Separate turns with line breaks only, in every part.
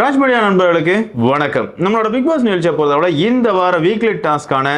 Raj media நண்பர்களுக்கு வணக்கம். நம்மளோட பிக் பாஸ் நிகழ்ச்சியை பொறுத்தவரை இந்த வார வீக்லி டாஸ்கான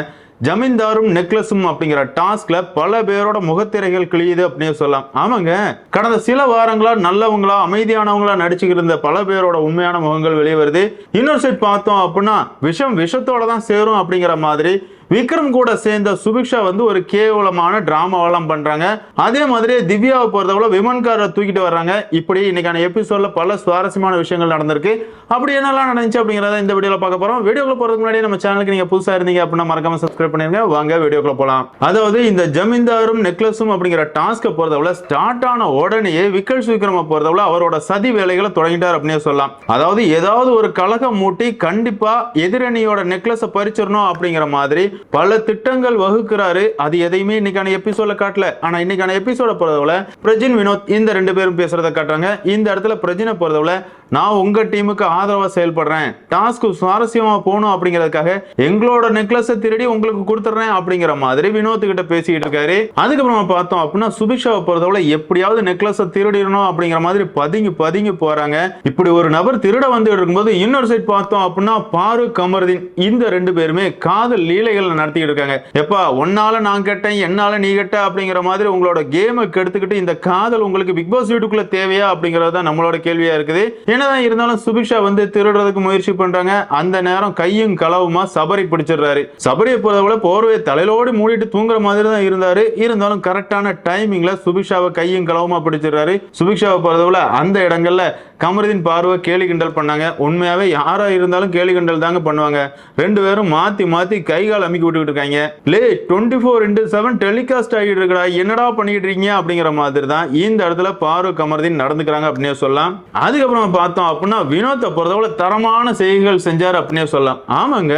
ஜமீன்தாரும் நெக்லஸும் அப்படிங்கிற டாஸ்க்ல பல பேரோட முகத்திரைகள் கிழியுது அப்படின்னு சொல்லலாம். ஆமாங்க. கடந்த சில வாரங்களா நல்லவங்களா அமைதியானவங்களா நடிச்சுக்கிட்டு இருந்த பல பேரோட உண்மையான முகங்கள் வெளியே வருது. இன்னொரு சைட் பார்த்தோம் அப்படின்னா விஷம் விஷத்தோட தான் சேரும் அப்படிங்கிற மாதிரி விக்ரம் கூட சேர்ந்த சுபிக்ஷா வந்து ஒரு கேவலமான டிராமாவெல்லாம் பண்றாங்க. அதே மாதிரி திவ்யாவை பொறுத்தவரை விமன்காரை தூக்கிட்டு வர்றாங்க. இப்படி இன்னைக்கான எபிசோட்ல பல சுவாரஸ்யமான விஷயங்கள் நடந்திருக்கு. அப்படி என்னெல்லாம் நடந்துச்சு அப்படிங்கிறத இந்த வீடியோல பார்க்க போறோம். வீடியோக்குள்ள போறதுக்கு முன்னாடி நம்ம சேனலுக்கு நீங்க புதுசா இருந்தீங்க அப்படின்னா மறக்காம சப்ஸ்கிரைப் பண்ணிருங்க. வாங்க வீடியோக்குள்ள போகலாம் அதாவது இந்த ஜமீன்தாரும் நெக்லஸும் அப்படிங்கிற டாஸ்க்கை பொறுத்தவரை ஸ்டார்ட் ஆன உடனேயே விக்கல் விக்ரம பொறுத்தவரை அவரோட சதி வேலைகளை தொடங்கிட்டார் அப்படின்னு சொல்லலாம். அதாவது ஏதாவது ஒரு கழகம் மூட்டி கண்டிப்பா எதிரணியோட நெக்லஸை பறிச்சிடணும் அப்படிங்கிற மாதிரி பல திட்டங்கள் வகுக்கிறாரு. அது எதையுமே இன்னைக்கான எபிசோட காட்டல. ஆனா இன்னைக்கான எபிசோட பொறுத்தவரை பிரஜின் வினோத் இந்த ரெண்டு பேரும் பேசுறத காட்டுறாங்க. இந்த இடத்துல பிரஜினை பொறுத்தவரை நான் உங்க டீமுக்கு ஆதரவா செயல்படுறேன். டாஸ்க்கு சுவாரஸ்யமா போகணும் அப்படிங்கிறதுக்காக எங்களோட நெக்லஸை திருடி உங்களுக்கு கொடுத்துறேன் அப்படிங்கிற மாதிரி வினோத் கிட்ட பேசிக்கிட்டு இருக்காரு. அதுக்கப்புறமா பார்த்தோம் அப்படின்னா சுபிக்ஷாவை பொறுத்தவரை எப்படியாவது நெக்லஸை திருடிடணும் அப்படிங்கிற மாதிரி பதுங்கி பதுங்கி போறாங்க. இப்படி ஒரு நபர் திருட வந்து இருக்கும்போது இன்னொரு சைட் பார்த்தோம் அப்படின்னா பாரு கமருதீன் இந்த ரெண்டு பேருமே காதல் லீலைகள் நடத்திட்டு இருக்காங்க. எப்பா உன்னால நான் கேட்டேன் என்னால நீ கேட்ட அப்படிங்கிற மாதிரி உங்களோட கேமை கெடுத்துக்கிட்டு இந்த காதல் உங்களுக்கு பிக் பாஸ் வீட்டுக்குள்ள தேவையா அப்படிங்கிறது தான் நம்மளோட கேள்வியா இருக்குது. என்னதான் இருந்தாலும் சுபிக்ஷா வந்து திருடுறதுக்கு முயற்சி பண்றாங்க. அந்த நேரம் கையும் களவுமா சபரி பிடிச்சிடுறாரு. சபரியை பொறுத்தவரை போர்வை தலையிலோடு மூடிட்டு தூங்குற மாதிரி தான் இருந்தாரு. இருந்தாலும் கரெக்டான டைமிங்ல சுபிக்ஷாவை கையும் களவுமா பிடிச்சிடுறாரு. சுபிக்ஷாவை போறதோட அந்த இடங்கள்ல கமருதீன் பார்வை கேலி கிண்டல் பண்ணாங்க. உண்மையாவே யாரா இருந்தாலும் கேலி கிண்டல் தாங்க பண்ணுவாங்க. ரெண்டு பேரும் மாத்தி மாத்தி கை கால் அமைக்கி விட்டுக்கிட்டு இருக்காங்க. லே twenty four into seven telecast ஆகிட்டு இருக்கடா. என்னடா பண்ணிட்டு இருக்கீங்க? அப்படிங்கிற மாதிரி தான் இந்த இடத்துல பார்வை கமருதீன் நடந்துக்கிறாங்க அப்படின்னே சொல்லலாம். அதுக்கப்புறம் பார்த்தோம் அப்படின்னா வினோத்தை பொறுத்தவரை தரமான செய்கைகள் செஞ்சார் அப்படின்னே சொல்லலாம். ஆமாங்க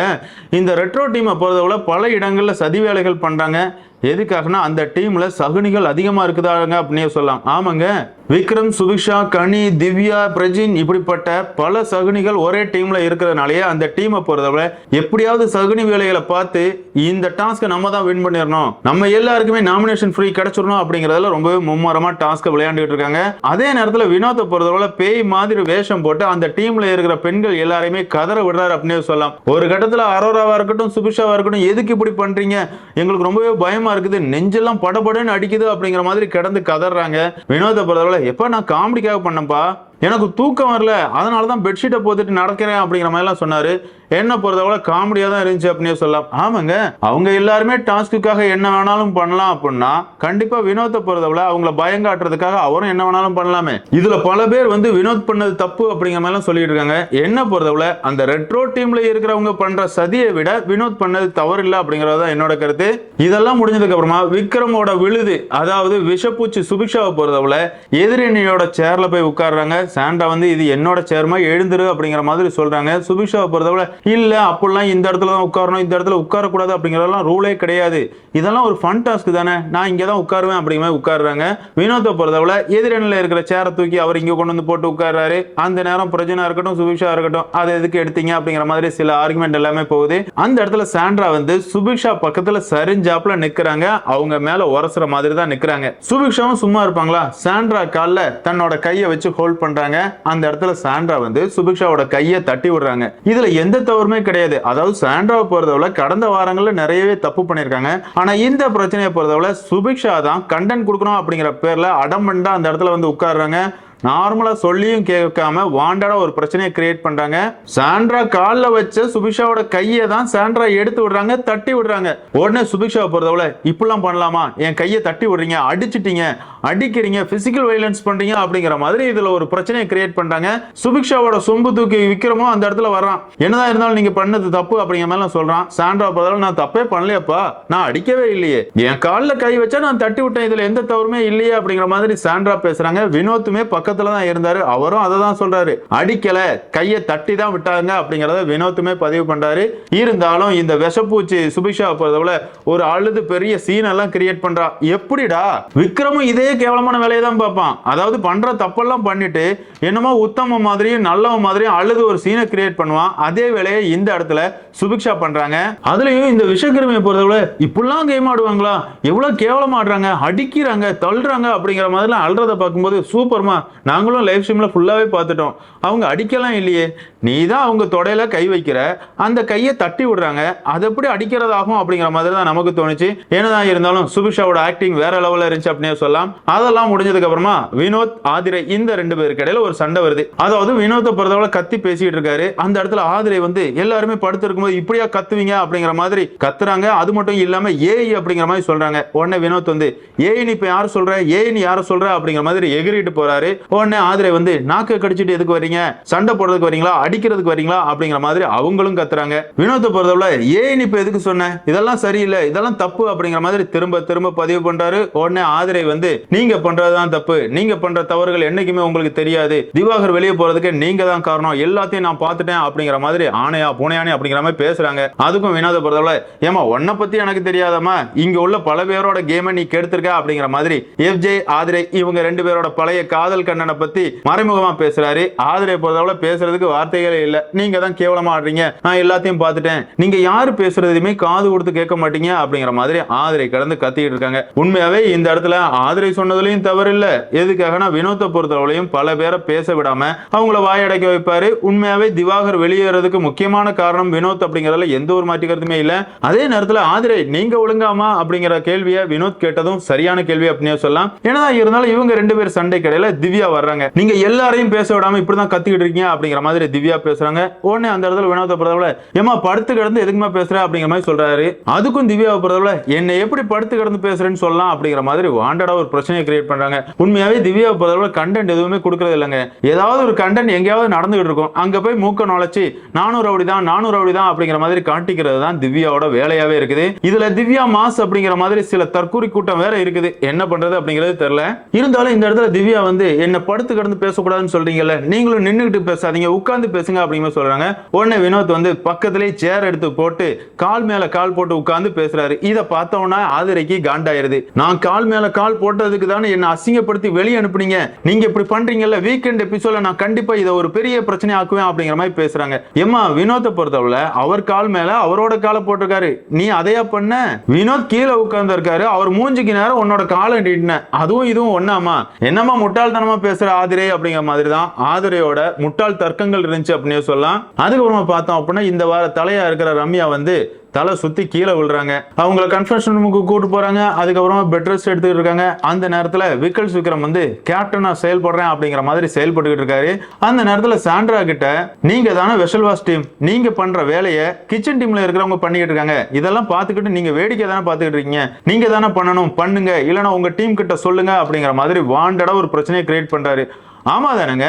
இந்த ரெட்ரோ டீமை பொறுத்தவரை பல இடங்களில் சதி வேலைகள் பண்ணுறாங்க எதுக்காகனா அந்த டீம்ல சகுனிகள் அதிகமா இருக்குதாங்க அப்படின்னே சொல்லலாம். ஆமாங்க. விக்ரம் சுபிக்ஷா கனி திவ்யா பிரஜின் இப்படிப்பட்ட பல சகுனிகள் ஒரே டீம்ல இருக்கிறதுனாலயே அந்த டீமை பொறுத்தவரை எப்படியாவது சகுனி வேலைகளை பார்த்து இந்த டாஸ்க்கை நம்ம தான் வின் பண்ணிடணும். நம்ம எல்லாருக்குமே நாமினேஷன் ஃப்ரீ கிடைச்சிடணும் அப்படிங்கறதுல ரொம்பவே மும்மரமா டாஸ்க்கை விளையாண்டுட்டு இருக்காங்க. அதே நேரத்துல வினோத்தை பொறுத்தவரை பேய் மாதிரி வேஷம் போட்டு அந்த டீம்ல இருக்கிற பெண்கள் எல்லாரையுமே கதற விடுறாரு அப்படின்னு சொல்லலாம். ஒரு கட்டத்துல அரோராவா இருக்கட்டும் சுபிக்ஷாவா இருக்கட்டும் எதுக்கு இப்படி பண்றீங்க? எங்களுக்கு ரொம்பவே பயமா இருக்குது. நெஞ்செல்லாம் படபடன்னு அடிக்குது அப்படிங்கிற மாதிரி கிடந்து கதறாங்க. வினோத பொறுத்தவரை எப்ப நான் காமெடிக்காக பண்ணப்பா எனக்கு தூக்கம் வரல அதனால தான் பெட்ஷீட்டை போட்டுட்டு நடக்கிறேன் அப்படிங்கிற மாதிரிலாம் சொன்னாரு. என்ன பொறுத்தவரை காமெடியாக தான் இருந்துச்சு அப்படின்னே சொல்லலாம். ஆமாங்க அவங்க எல்லாருமே டாஸ்க்குக்காக என்ன வேணாலும் பண்ணலாம் அப்படின்னா கண்டிப்பா வினோத்தை பொறுத்தவரை அவங்கள பயங்காட்டுறதுக்காக அவரும் என்ன வேணாலும் பண்ணலாமே. இதுல பல பேர் வந்து வினோத் பண்ணது தப்பு அப்படிங்கிற மாதிரிலாம் சொல்லிட்டு இருக்காங்க. என்ன பொறுத்தவரை அந்த ரெட்ரோ டீம்ல இருக்கிறவங்க பண்ற சதியை விட வினோத் பண்ணது தவறு இல்லை அப்படிங்கிறது தான் என்னோட கருத்து. இதெல்லாம் முடிஞ்சதுக்கு அப்புறமா விக்ரமோட விழுது அதாவது விஷப்பூச்சி சுபிக்ஷாவை பொறுத்தவரை எதிரணியோட சேர்ல போய் உட்கார்றாங்க. சாண்டா வந்து இது என்னோட சேர்மா எழுந்துரு அப்படிங்கிற மாதிரி சொல்றாங்க. சுபிக்ஷாவை பொறுத்தவரை இல்ல அப்படிலாம் இந்த இடத்துல தான் உட்காரணும் இந்த இடத்துல உட்காரக்கூடாது அப்படிங்கிறதெல்லாம் ரூலே கிடையாது. இதெல்லாம் ஒரு ஃபன் டாஸ்க் தானே. நான் இங்கே தான் உட்காருவேன் அப்படிங்கிற மாதிரி உட்காருறாங்க. வினோத்தை பொறுத்தவரை எதிரணியில் இருக்கிற சேரை தூக்கி அவர் இங்கே கொண்டு வந்து போட்டு உட்கார்றாரு. அந்த நேரம் பிரஜனா இருக்கட்டும் சுபிக்ஷா இருக்கட்டும் அதை எதுக்கு எடுத்தீங்க? அப்படிங்கிற மாதிரி சில ஆர்குமெண்ட் எல்லாமே போகுது. அந்த இடத்துல சாண்ட்ரா வந்து சுபிக்ஷா பக்கத்துல சரிஞ்சாப்புல நிக்கிறாங்க. அவங்க மேல உரசுற மாதிரி தான் நிக்கிறாங்க. சுபிக்ஷாவும் சும்மா இருப்பாங்களா? சாண்ட்ரா கால்ல தன்னோட கையை வச்சு ஹோல்ட் பண்றாங்க. அந்த இடத்துல சாண்ட்ரா வந்து சுபிக்ஷாவோட கையை தட்டி விடுறாங்க. இதுல எந்த தவறுமே கிடையாது. அதாவது சாண்ட்ராவை பொறுத்தவரை கடந்த வாரங்கள்ல நிறையவே தப்பு பண்ணியிருக்காங்க. ஆனா இந்த பிரச்சனையை பொறுத்தவரை சுபிக்ஷா தான் கண்டென்ட் கொடுக்கணும் அப்படிங்கிற பேர்ல அடம்பண்டா அந்த இடத்துல வந்து உட்கார்றாங்க. நார்மலா சொல்லியும் கேட்காம வாண்டடா ஒரு பிரச்சனையை கிரியேட் பண்றாங்க. சாண்ட்ரா கால்ல வச்ச சுபிக்ஷாவோட கையை தான் சாண்ட்ரா எடுத்து விடுறாங்க தட்டி விடுறாங்க. உடனே சுபிக்ஷாவை பொறுத்தவளை இப்படிலாம் பண்ணலாமா? என் கையை தட்டி விடுறீங்க அடிச்சிட்டீங்க அடிக்கிறீங்க பிசிக்கல் வைலன்ஸ் பண்றீங்க அப்படிங்கிற மாதிரி இதுல ஒரு பிரச்சனையை கிரியேட் பண்றாங்க. சுபிக்ஷாவோட சொம்பு தூக்கி விக்ரமும் அந்த இடத்துல வர்றான். என்னதான் இருந்தாலும் நீங்க பண்ணது தப்பு அப்படிங்கிற மாதிரி சொல்கிறான் சொல்றான். சாண்ட்ரா பொறுத்தவரை நான் தப்பே பண்ணலையப்பா நான் அடிக்கவே இல்லையே. என் காலில் கை வச்சா நான் தட்டி விட்டேன் இதுல எந்த தவறுமே இல்லையே அப்படிங்கிற மாதிரி சாண்ட்ரா பேசுறாங்க. வினோத்துமே பக்கத்துல தான் இருந்தாரு. அவரும் அதை தான் சொல்றாரு. அடிக்கல கையை தட்டி தான் விட்டாங்க அப்படிங்கறத வினோத்துமே பதிவு பண்றாரு. இருந்தாலும் இந்த விஷப்பூச்சி சுபிக்ஷா பொறுத்தவரை ஒரு அழுது பெரிய சீன் எல்லாம் கிரியேட் பண்றா. எப்படிடா? விக்ரமும் இதே கேவலமான வேலையை தான் பார்ப்பான். அதாவது பண்ற தப்பெல்லாம் பண்ணிட்டு என்னமோ உத்தம மாதிரியும் நல்லவன் மாதிரியும் அழுது ஒரு சீனை கிரியேட் பண்ணுவான். அதே வேலையை இந்த இடத்துல சுபிக்ஷா பண்றாங்க. அதுலயும் இந்த விஷக்கிருமியை பொறுத்தவரை இப்படிலாம் கேம் ஆடுவாங்களா? எவ்வளவு கேவலமா ஆடுறாங்க அடிக்கிறாங்க தள்ளுறாங்க அப்படிங்கிற மாதிரிலாம் அழுறத பார்க்கும்போது சூப்பர்மா நாங்களும் லைவ் ஸ்ட்ரீமில் ஃபுல்லாகவே பார்த்துட்டோம். அவங்க அடிக்கலாம் இல்லையே. நீ தான் அவங்க தொடையில கை வைக்கிற. அந்த கையை தட்டி விடுறாங்க. அது எப்படி அடிக்கிறதாகும் அப்படிங்கிற மாதிரி தான் நமக்கு தோணுச்சு. என்னதான் இருந்தாலும் சுபிஷாவோட ஆக்டிங் வேற லெவலில் இருந்துச்சு அப்படின்னே சொல்லலாம். அதெல்லாம் முடிஞ்சதுக்கு அப்புறமா வினோத் ஆதிரை இந்த ரெண்டு பேருக்கு இடையில ஒரு சண்டை வருது. அதாவது வினோத்தை பொறுத்தவரை கத்தி பேசிட்டு இருக்காரு. அந்த இடத்துல ஆதிரை வந்து எல்லாருமே படுத்து இருக்கும்போது இப்படியா கத்துவீங்க அப்படிங்கிற மாதிரி கத்துறாங்க. அது மட்டும் இல்லாம ஏஐ அப்படிங்கிற மாதிரி சொல்றாங்க. உடனே வினோத் வந்து ஏஐ நீ இப்ப யார் சொல்ற? ஏஐ நீ யார சொல்ற? அப்படிங்கிற மாதிரி எகிரிட்டு போறாரு. உடனே ஆதிரை வந்து நாக்கு கடிச்சிட்டு எதுக்கு வரீங்க சண்டை போடுறதுக்கு வரீங்களா அடிக்கிறதுக்கு வரீங்களா அப்படிங்கிற மாதிரி அவங்களும் கத்துறாங்க. வினோத்தை பொறுத்தவரை ஏன் இப்ப எதுக்கு சொன்ன? இதெல்லாம் சரியில்லை. இதெல்லாம் தப்பு அப்படிங்கிற மாதிரி திரும்ப திரும்ப பதிவு பண்றாரு. உடனே ஆதிரை வந்து நீங்க பண்றதுதான் தப்பு. நீங்க பண்ற தவறுகள் என்னைக்குமே உங்களுக்கு தெரியாது. திவாகர் வெளியே போறதுக்கு நீங்க தான் காரணம். எல்லாத்தையும் நான் பார்த்துட்டேன் அப்படிங்கிற மாதிரி ஆணையா பூனையானே அப்படிங்கிற மாதிரி பேசுறாங்க. அதுக்கும் வினோத பொறுத்தவரை ஏமா உன்னை பத்தி எனக்கு தெரியாதம்மா. இங்க உள்ள பல பேரோட கேமை நீ கெடுத்திருக்க அப்படிங்கிற மாதிரி எஃப்ஜே ஆதிரை இவங்க ரெண்டு பேரோட பழைய காதல் அண்ணனை பத்தி மறைமுகமா பேசுறாரு. ஆதரவை பொறுத்தவரை பேசுறதுக்கு வார்த்தைகளே இல்ல. நீங்க தான் கேவலமா ஆடுறீங்க. நான் எல்லாத்தையும் பார்த்துட்டேன். நீங்க யாரு பேசுறதுமே காது கொடுத்து கேட்க மாட்டீங்க அப்படிங்கிற மாதிரி ஆதரை கடந்து கத்திட்டு இருக்காங்க. உண்மையாவே இந்த இடத்துல ஆதரை சொன்னதுலயும் தவறு இல்ல எதுக்காகனா வினோத்தை பொறுத்தவரையும் பல பேரை பேச விடாம அவங்கள வாயடைக்க வைப்பாரு. உண்மையாவே திவாகர் வெளியேறதுக்கு முக்கியமான காரணம் வினோத் அப்படிங்கறதுல எந்த ஒரு மாற்றிக்கிறதுமே இல்ல. அதே நேரத்துல ஆதிரை நீங்க ஒழுங்காமா அப்படிங்கிற கேள்வியை வினோத் கேட்டதும் சரியான கேள்வி அப்படின்னு சொல்லலாம். ஏன்னா இருந்தாலும் இவங்க ரெண்டு பேர் சண்டை கடையில திவ்யா வர்றாங்க. நீங்க எல்லாரையும் பேச விடாம இப்படிதான் கத்திக்கிட்டு இருக்கீங்க அப்படிங்கிற மாதிரி திவ்யா பேசுறாங்க. உடனே அந்த இடத்துல வினோத பொறுத்தவரை ஏமா படுத்து கிடந்து எதுக்குமா பேசுற? அப்படிங்கிற மாதிரி சொல்றாரு. அதுக்கும் திவ்யா பொறுத்தவரை என்னை எப்படி படுத்து கிடந்து பேசுறேன்னு சொல்லலாம் அப்படிங்கிற மாதிரி வாண்டடா ஒரு பிரச்சனையை கிரியேட் பண்றாங்க. உண்மையாவே திவ்யா பொறுத்தவரை கண்டென்ட் எதுவுமே கொடுக்கறது இல்லைங்க. ஏதாவது ஒரு கண்டென்ட் எங்கேயாவது நடந்துகிட்டு இருக்கும். அங்க போய் மூக்க நுழைச்சு நானூறு ரவுடி தான் நானூறு ரவுடி தான் அப்படிங்கிற மாதிரி காட்டிக்கிறது தான் திவ்யாவோட வேலையாவே இருக்குது. இதுல திவ்யா மாஸ் அப்படிங்கிற மாதிரி சில தற்கூரி கூட்டம் வேற இருக்குது. என்ன பண்றது அப்படிங்கிறது தெரியல. இருந்தாலும் இந்த இடத்துல திவ்யா வந்து என்ன படுத்து கிடந்து பேசக்கூடாதுன்னு சொல்றீங்கல்ல நீங்களும் நின்றுகிட்டு பேசாதீங்க உட்காந்து பேசுங்க அப்படிங்கிற சொல்றாங்க. உடனே வினோத் வந்து பக்கத்திலே சேர் எடுத்து போட்டு கால் மேல கால் போட்டு உட்காந்து பேசுறாரு. இதை பார்த்தோன்னா ஆதிரைக்கு காண்டாயிருது. நான் கால் மேல கால் போட்டதுக்கு தானே என்ன அசிங்கப்படுத்தி வெளியே அனுப்புனீங்க. நீங்க இப்படி பண்றீங்கல்ல வீக்கெண்ட் எபிசோட நான் கண்டிப்பா இதை ஒரு பெரிய பிரச்சனை ஆக்குவேன் அப்படிங்கிற மாதிரி பேசுறாங்க. ஏமா வினோத்தை பொறுத்தவரை அவர் கால் மேல அவரோட காலை போட்டிருக்காரு. நீ அதையா பண்ண? வினோத் கீழே உட்கார்ந்து இருக்காரு அவர் மூஞ்சிக்கு நேரம் உன்னோட காலை நீட்டின. அதுவும் இதுவும் ஒன்னாமா என்னமா முட்டாள்தனமா பேசுற ஆதிரே அப்படிங்கிற மாதிரி தான் ஆதிரையோட முட்டாள் தர்க்கங்கள் இருந்துச்சு அப்படின்னு சொல்லலாம். அதுக்கப்புறமா பார்த்தோம் அப்படின்னா இந்த வார தலையா இருக்கிற ரம்யா வந்து தலை சுத்தி கீழே விழுறாங்க. அவங்கள கன்ஃபெஷன் ரூமுக்கு கூட்டு போறாங்க. அதுக்கப்புறமா பெட் ரெஸ்ட் எடுத்துக்கிட்டு இருக்காங்க. அந்த நேரத்துல விக்கல்ஸ் விக்ரம் வந்து கேப்டனா செயல்படுறேன் அப்படிங்கிற மாதிரி செயல்பட்டுக்கிட்டு இருக்காரு. அந்த நேரத்துல சாண்ட்ரா கிட்ட நீங்க தானே வெஷல் வாஷ் டீம் நீங்க பண்ற வேலையை கிச்சன் டீம்ல இருக்கிறவங்க பண்ணிக்கிட்டு இருக்காங்க. இதெல்லாம் பார்த்துக்கிட்டு நீங்க வேடிக்கை தானே பார்த்துக்கிட்டு இருக்கீங்க. நீங்க தானே பண்ணணும். பண்ணுங்க. இல்லைன்னா உங்க டீம் கிட்ட சொல்லுங்க அப்படிங்கிற மாதிரி வாண்டடா ஒரு பிரச்சனையை கிரியேட் பண்றாரு. ஆமா தானேங்க.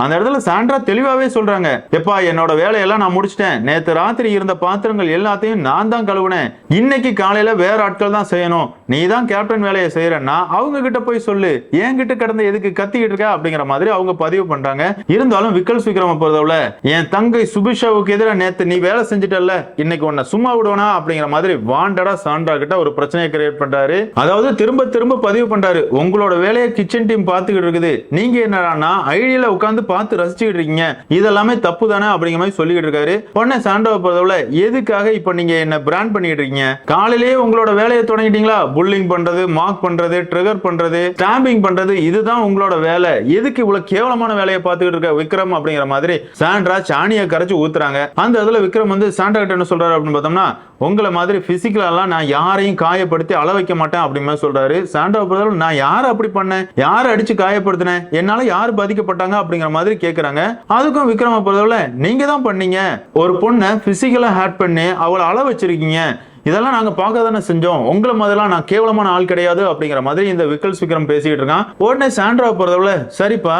அந்த இடத்துல சாண்ட்ரா தெளிவாகவே சொல்றாங்க எப்பா என்னோட வேலையெல்லாம் நான் முடிச்சிட்டேன். நேற்று ராத்திரி இருந்த பாத்திரங்கள் எல்லாத்தையும் நான் தான் கழுவுனேன். இன்னைக்கு காலையில வேற ஆட்கள் தான் செய்யணும். நீ தான் கேப்டன் வேலையை செய்யறன்னா அவங்க கிட்ட போய் சொல்லு. என்கிட்ட கிடந்த எதுக்கு கத்திக்கிட்டு இருக்க? அப்படிங்கிற மாதிரி அவங்க பதிவு பண்றாங்க. இருந்தாலும் விக்கல் விக்ரம பொறுத்தவரை என் தங்கை சுபிஷாவுக்கு எதிராக நேற்று நீ வேலை செஞ்சுட்டல்ல. இன்னைக்கு உன்னை சும்மா விடுவனா? அப்படிங்கிற மாதிரி வாண்டடா சாண்ட்ரா கிட்ட ஒரு பிரச்சனையை கிரியேட் பண்றாரு. அதாவது திரும்ப திரும்ப பதிவு பண்றாரு. உங்களோட வேலையை கிச்சன் டீம் பார்த்துக்கிட்டு இருக்குது. நீங்க என்னடான்னா ஐடியில உட்காந்து பார்த்து ரசிச்சுக்கிட்டு இருக்கீங்க. இதெல்லாமே தப்பு தானே அப்படிங்கிற மாதிரி சொல்லிக்கிட்டு இருக்காரு. பொண்ணை சாண்டோவை பொறுத்தவரை எதுக்காக இப்போ நீங்க என்ன பிராண்ட் பண்ணிட்டு இருக்கீங்க? காலையிலேயே உங்களோட வேலையை தொடங்கிட்டீங்களா? புல்லிங் பண்றது மார்க் பண்றது ட்ரிகர் பண்றது ஸ்டாம்பிங் பண்றது இதுதான் உங்களோட வேலை. எதுக்கு இவ்வளவு கேவலமான வேலையை பார்த்துக்கிட்டு இருக்க விக்ரம் அப்படிங்கிற மாதிரி சாண்ட்ரா சாணியை கரைச்சு ஊத்துறாங்க. அந்த இதுல விக்ரம் வந்து சாண்டா கிட்ட என்ன சொல்றாரு அப்படின்னு பார்த்தோம்னா உங்களை மாதிரி பிசிக்கலெல்லாம் நான் யாரையும் காயப்படுத்தி அள வைக்க மாட்டேன் அப்படின்னு சொல்றாரு. சாண்டா பொறுத்தவரை நான் யாரை அப்படி பண்ணேன்? யாரை அடிச்சு காயப்படுத்தினேன்? என்னால யார் பாதிக்கப்பட்டாங்க? அப்படிங்கிற மாதிரி கேட்குறாங்க அதுக்கும் விக்ரம பொறுத்தவரை நீங்க தான் பண்ணீங்க. ஒரு பொண்ணை பிசிக்கலா ஹேட் பண்ணி அவளை அள வச்சிருக்கீங்க. இதெல்லாம் நாங்க பார்க்க தானே செஞ்சோம். உங்களை மாதிரிலாம் நான் கேவலமான ஆள் கிடையாது அப்படிங்கிற மாதிரி இந்த விக்கல் விக்ரம் பேசிட்டு இருக்கான். உடனே சாண்ட்ரா பொறுத்தவரை சரிப்பா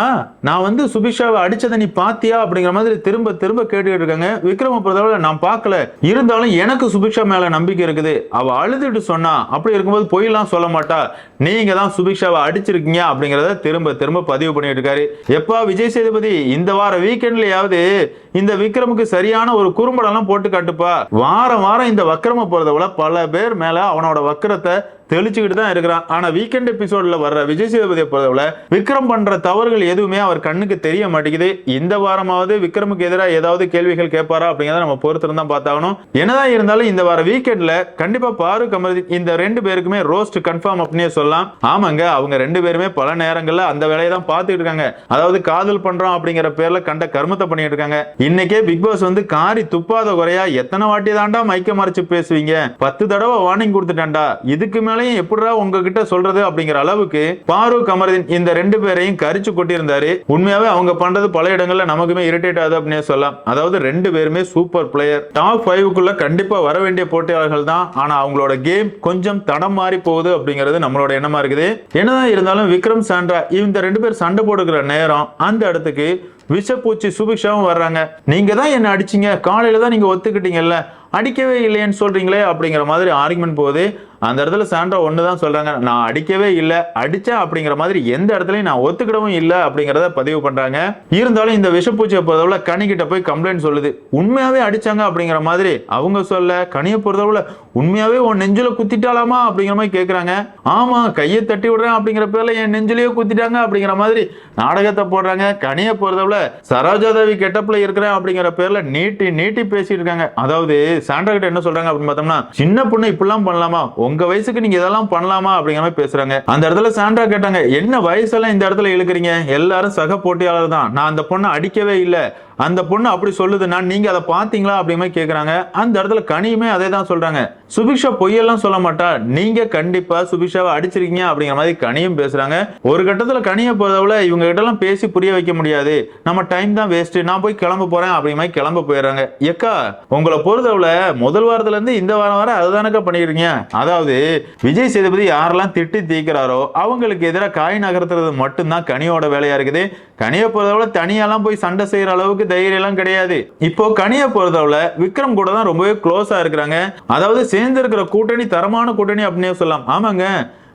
நான் வந்து சுபிஷாவை அடிச்சதை நீ பாத்தியா அப்படிங்கிற மாதிரி திரும்ப திரும்ப கேட்டுக்கிட்டு இருக்காங்க. விக்ரம பொறுத்தவரை நான் பார்க்கல. இருந்தாலும் எனக்கு சுபிக்ஷா மேல நம்பிக்கை இருக்குது. அவ அழுதுட்டு சொன்னா அப்படி இருக்கும்போது பொய்லாம் சொல்ல மாட்டா. நீங்க தான் சுபிக்ஷாவை அடிச்சிருக்கீங்க அப்படிங்கிறத திரும்ப திரும்ப பதிவு பண்ணிட்டு இருக்காரு. எப்பா விஜய் சேதுபதி இந்த வார வீக்கெண்ட்லயாவது இந்த விக்ரமுக்கு சரியான ஒரு குறும்படம்லாம் போட்டு காட்டுப்பா. வாரம் வாரம் இந்த வக்ரம போறத விட பல பேர் மேல அவனோட வக்கரத்தை தெளிச்சுக்கிட்டு தான் இருக்கிறான். ஆனா வீக்கெண்ட் எபிசோட்ல வர்ற விஜய் சேதுபதியை பொறுத்தவரை விக்ரம் பண்ற தவறுகள் எதுவுமே அவர் கண்ணுக்கு தெரிய மாட்டேங்குது. இந்த வாரமாவது விக்ரமுக்கு எதிராக ஏதாவது கேள்விகள் கேட்பாரா அப்படிங்கிறத நம்ம பொறுத்து பார்த்தாகணும். என்னதான் இருந்தாலும் இந்த வார வீக்கெண்ட்ல கண்டிப்பா பாரு கமருதீன் இந்த ரெண்டு பேருக்குமே ரோஸ்ட் கன்ஃபார்ம் அப்படின்னே சொல்லலாம். ஆமாங்க அவங்க ரெண்டு பேருமே பல நேரங்கள்ல அந்த வேலையை தான் பார்த்துட்டு இருக்காங்க. அதாவது காதல் பண்றோம் அப்படிங்கிற பேர்ல கண்ட கர்மத்தை பண்ணிட்டு இருக்காங்க. இன்னைக்கே பிக் பாஸ் வந்து காரி துப்பாத குறையா எத்தனை வாட்டி தாண்டா மைக்க மறைச்சு பேசுவீங்க? பத்து தடவை வார்னிங் கொடுத்துட்டேன்டா. இதுக்கு மேலேயும் எப்படிடா உங்ககிட்ட சொல்றது அப்படிங்கிற அளவுக்கு பாரூக் அமர்தீன் இந்த ரெண்டு பேரையும் கரிச்சு கொட்டியிருந்தாரு. உண்மையாவே அவங்க பண்றது பல இடங்கள்ல நமக்குமே இரிட்டேட் ஆகுது அப்படின்னு சொல்லலாம். அதாவது ரெண்டு பேருமே சூப்பர் பிளேயர் டாப் ஃபைவுக்குள்ள கண்டிப்பா வர வேண்டிய போட்டியாளர்கள் தான். ஆனா அவங்களோட கேம் கொஞ்சம் தடம் மாறி போகுது அப்படிங்கிறது நம்மளோட எண்ணமா இருக்குது. என்னதான் இருந்தாலும் விக்ரம் சாண்ட்ரா இந்த ரெண்டு பேர் சண்டை போடுக்கிற நேரம் அந்த இடத்துக்கு விஷப்பூச்சி சுபிக்ஷாவும் வர்றாங்க. நீங்க தான் என்ன அடிச்சீங்க. காலையில தான் நீங்க ஒத்துக்கிட்டீங்கல்ல. அடிக்கவே இல்லையேன்னு சொல்றீங்களே அப்படிங்கிற மாதிரி ஆர்குமெண்ட் போகுது. அந்த இடத்துல சாண்ட்ரா ஒன்று தான் சொல்கிறாங்க நான் அடிக்கவே இல்லை. அடித்தேன் அப்படிங்கிற மாதிரி எந்த இடத்துலையும் நான் ஒத்துக்கிடவும் இல்லை அப்படிங்கிறத பதிவு பண்ணுறாங்க இருந்தாலும் இந்த விஷப்பூச்சியை பொறுத்தவரை கனிக்கிட்ட போய் கம்ப்ளைண்ட் சொல்லுது. உண்மையாகவே அடிச்சாங்க அப்படிங்கிற மாதிரி அவங்க சொல்ல கனியை பொறுத்தவரை உண்மையாகவே உன் நெஞ்சில் குத்திட்டாலாமா அப்படிங்கிற மாதிரி கேட்குறாங்க ஆமாம் கையை தட்டி விடுறேன் அப்படிங்கிற பேரில் என் நெஞ்சிலேயே குத்திட்டாங்க அப்படிங்கிற மாதிரி நாடகத்தை போடுறாங்க. கனியை பொறுத்தவரை சரோஜாதேவி கெட்டப்ல இருக்கிறேன் அப்படிங்கிற பேர்ல நீட்டி நீட்டி பேசிட்டு இருக்காங்க அதாவது சாண்டா கிட்ட என்ன சொல்றாங்க அப்படின்னு பார்த்தோம்னா சின்ன பொண்ணு இப்படிலாம் பண்ணலாமா? உங்க வயசுக்கு நீங்க இதெல்லாம் பண்ணலாமா? அப்படிங்கிற மாதிரி பேசுறாங்க. அந்த இடத்துல சாண்டா கேட்டாங்க என்ன வயசெல்லாம் இந்த இடத்துல இழுக்கிறீங்க? எல்லாரும் சக போட்டியாளர் தான். நான் அந்த பொண்ணை அடிக்கவே இல்லை. அந்த பொண்ணு அப்படி சொல்லுது நீங்க அதை பாத்தீங்களா அப்படிமே மாதிரி கேக்குறாங்க. அந்த இடத்துல கனியுமே அதே தான் சொல்றாங்க. சுபிக்ஷா பொய்யெல்லாம் சொல்ல மாட்டா. நீங்க கண்டிப்பா சுபிக்ஷாவை அடிச்சிருக்கீங்க அப்படிங்கிற மாதிரி கனியும் பேசுறாங்க. ஒரு கட்டத்துல கனியை பொறுத்தவரை இவங்க கிட்ட எல்லாம் பேசி புரிய வைக்க முடியாது. நம்ம டைம் தான் வேஸ்ட் நான் போய் கிளம்ப போறேன் அப்படிங்கிற மாதிரி கிளம்ப போயிடுறாங்க. எக்கா உங்களை பொறுத்தவரை முதல் வாரத்துல இருந்து இந்த வாரம் வர அதுதானக்கா பண்ணிக்கிறீங்க? அதாவது விஜய் சேதுபதி யாரெல்லாம் திட்டி தீக்கிறாரோ அவங்களுக்கு எதிராக காய் நகர்த்துறது மட்டும்தான் கனியோட வேலையா இருக்குது. கனியை பொறுத்தவரை தனியாலாம் போய் சண்டை செய்யற அளவுக்கு தைரியம் எல்லாம் கிடையாது. இப்போ கனியை பொறுத்தவரை விக்ரம் கூட தான் ரொம்பவே க்ளோஸா இருக்கிறாங்க. அதாவது சேர்ந்து இருக்கிற கூட்டணி தரமான கூட்டணி அப்படின்னே சொல்லலாம். ஆமாங்க.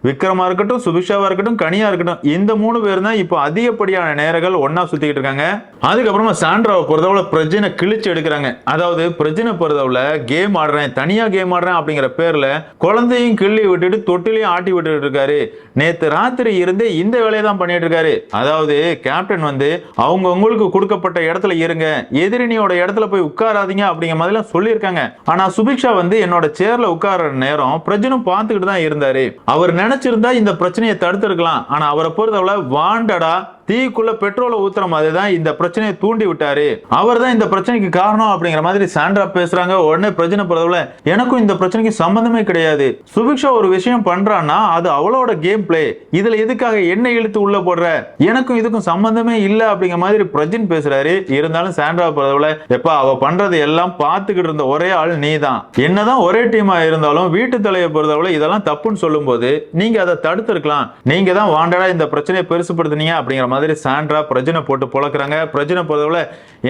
விக்ரமா இருக்கட்டும் சுபிக்ஷாவா இருக்கட்டும் கனியா இருக்கட்டும் இந்த மூணு பேர் தான் இப்போ அதிகப்படியான நேரங்கள் ஒன்னா சுத்திக்கிட்டு இருக்காங்க. அதுக்கப்புறமா சாண்ட்ராவை பொறுத்தவரை பிரஜனை கிழிச்சு எடுக்கிறாங்க. அதாவது பிரஜனை பொறுத்தவரை கேம் ஆடுறேன் தனியா கேம் ஆடுறேன் அப்படிங்கிற பேர்ல குழந்தையும் கிள்ளி விட்டுட்டு தொட்டிலையும் ஆட்டி விட்டுட்டு இருக்காரு. நேத்து ராத்திரி இருந்தே இந்த வேலையை தான் பண்ணிட்டு இருக்காரு. அதாவது கேப்டன் வந்து அவங்க உங்களுக்கு கொடுக்கப்பட்ட இடத்துல இருங்க. எதிரினியோட இடத்துல போய் உட்காராதீங்க அப்படிங்கிற மாதிரிலாம் சொல்லியிருக்காங்க. ஆனா சுபிக்ஷா வந்து என்னோட சேர்ல உட்கார்ற நேரம் பிரஜனும் பார்த்துக்கிட்டு தான் இருந்தாரு. அவர் நினைச்சிருந்தா இந்த பிரச்சனையை தடுத்திருக்கலாம். ஆனா அவரை பொறுத்தவரை வாண்டடா தீக்குள்ள பெட்ரோலை ஊத்துற மாதிரி தான் இந்த பிரச்சனையை தூண்டி விட்டாரு. அவர் தான் இந்த பிரச்சனைக்கு காரணம் அப்படிங்கிற மாதிரி சாண்ட்ரா பேசுறாங்க. உடனே பிரச்சனை போறதுல எனக்கும் இந்த பிரச்சனைக்கு சம்பந்தமே கிடையாது. சுபிக்ஷா ஒரு விஷயம் பண்றான்னா அது அவளோட கேம் பிளே இதுல எதுக்காக என்ன இழுத்து உள்ள போடுற? எனக்கும் இதுக்கும் சம்பந்தமே இல்ல அப்படிங்கிற மாதிரி பிரஜின் பேசுறாரு. இருந்தாலும் சாண்ட்ரா போறதுல எப்பா அவ பண்றது எல்லாம் பார்த்துக்கிட்டு இருந்த ஒரே ஆள் நீ தான் என்னதான் ஒரே டீமா இருந்தாலும் வீட்டு தலையை பொறுத்தவரை இதெல்லாம் தப்புன்னு சொல்லும்போது நீங்க அதை தடுத்திருக்கலாம். நீங்க தான் வாண்டடா இந்த பிரச்சனையை பெருசுப்படுத்துனீங்க அப்படிங்கிற மாதிரி மாதிரி சாண்ட்ரா பிரஜனை போட்டு புழக்கிறாங்க. பிரஜனை போகிறதோட